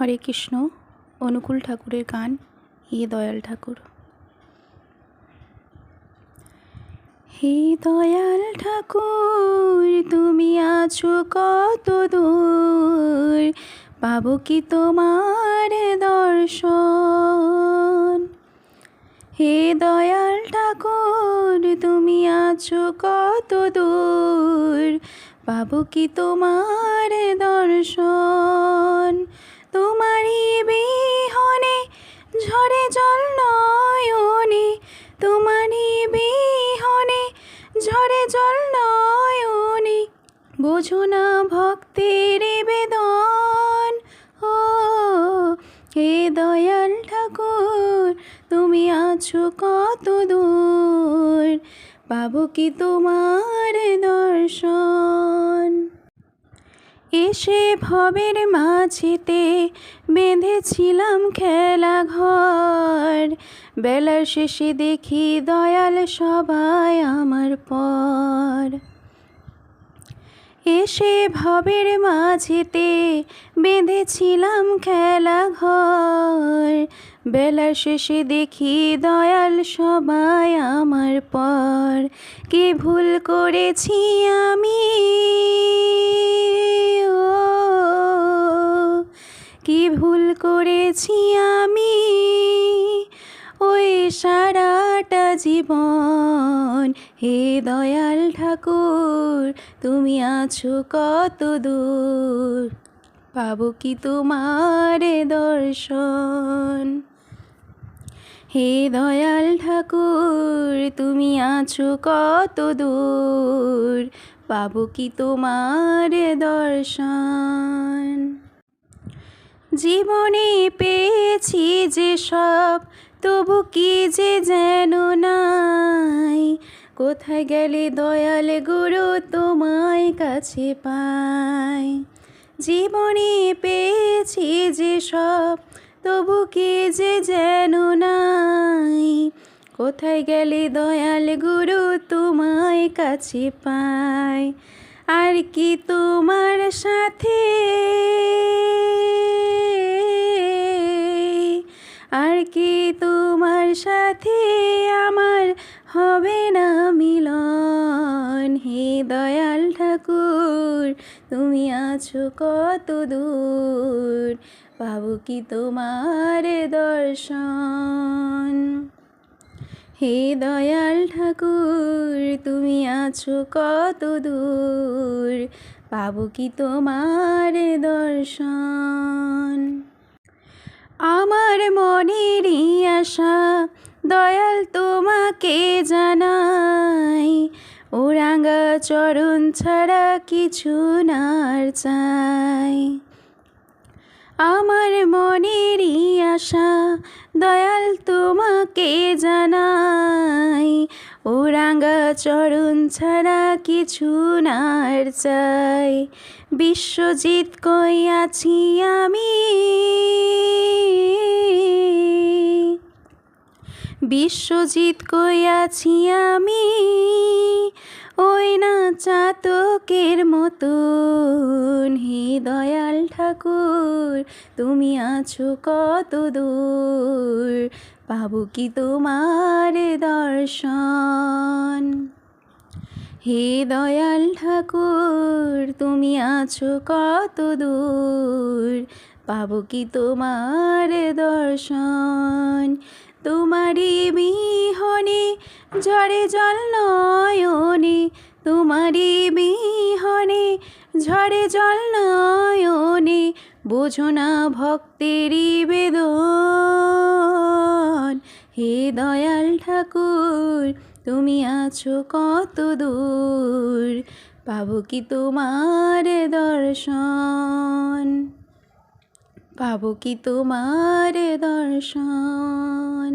হরে কৃষ্ণ, অনুকূল ঠাকুরের গান, হে দয়াল ঠাকুর। হে দয়াল ঠাকুর, তুমি আছো কত দূর? পাবো কি তোমার দর্শন? হে দয়াল ঠাকুর, তুমি আছো কত দূর? পাবো কি তোমার দর্শন? তোমারই বিহনে ঝরে জল নয়নে, তোমারই বিহনে ঝরে জল নয়নে। বোঝো না ভক্তের বেদন, ও হে দয়াল ঠাকুর, তুমি আছো কত দূর, পাবো কি তোমার দর্শন? এসে ভবের মাঝেতে বেঁধেছিলাম খেলা ঘর। বেলার শেষে দেখি দয়াল সবাই আমার পর। এসে ভবের মাঝেতে বেঁধেছিলাম খেলা ঘর। বেলার শেষে দেখি দয়াল সবাই আমার পর। কি ভুল করেছি আমি? করেছি আমি ওই সারাটা জীবন। হে দয়াল ঠাকুর, তুমি আছো কত দূর? পাবো কি তোমার দর্শন? হে দয়াল ঠাকুর, তুমি আছো কত দূর? পাবো কি তোমার দর্শন? জীবনে পেয়েছি যে সব, তবু কি যে যেন নাই? কোথায় গেলে দয়াল গুরু তোমায় কাছে পাই জীবনে পেয়েছি যে সব, তবু কি যে যেন নাই? কোথায় গেলে দয়াল গুরু তোমায় কাছে পাই আর কি তোমার সাথে? কি তোমার সাথে আমার হবে না মিলন? হে দয়াল ঠাকুর, তুমি আছো কত দূর? পাবো কি তোমার দর্শন? হে দয়াল ঠাকুর, তুমি আছো কত দূর? পাবো কি তোমার দর্শন? আমার মনেরই আশা, দয়াল তোমাকে জানাই। ওরাঙ্গা চরণ ছাড়া কিছু নার চাই। আমার মনেরই আশা, দয়াল তোমাকে জানাই। ওরাঙ্গা চরণ ছাড়া কিছু নার চাই। বিশ্বজিৎ কই আছি আমি? বিশ্বজিৎ কই আছি আমি? ওই না চাতকের মতন। হে দয়াল ঠাকুর, তুমি আছো কত দূর? পাবো কি তোমার দর্শন? হে দয়াল ঠাকুর, তুমি আছো কত দূর? পাবো কি তোমার দর্শন? তোমারই বিহনে ঝরে জল নয়নে, তোমারই বিহনে ঝরে জল নয়নে, বোঝো না ভক্তেরই বেদন। হে দয়াল ঠাকুর, তুমি আছো কত দূর, পাবো কি তোমার দর্শন? পাবো কি তোমার দর্শন?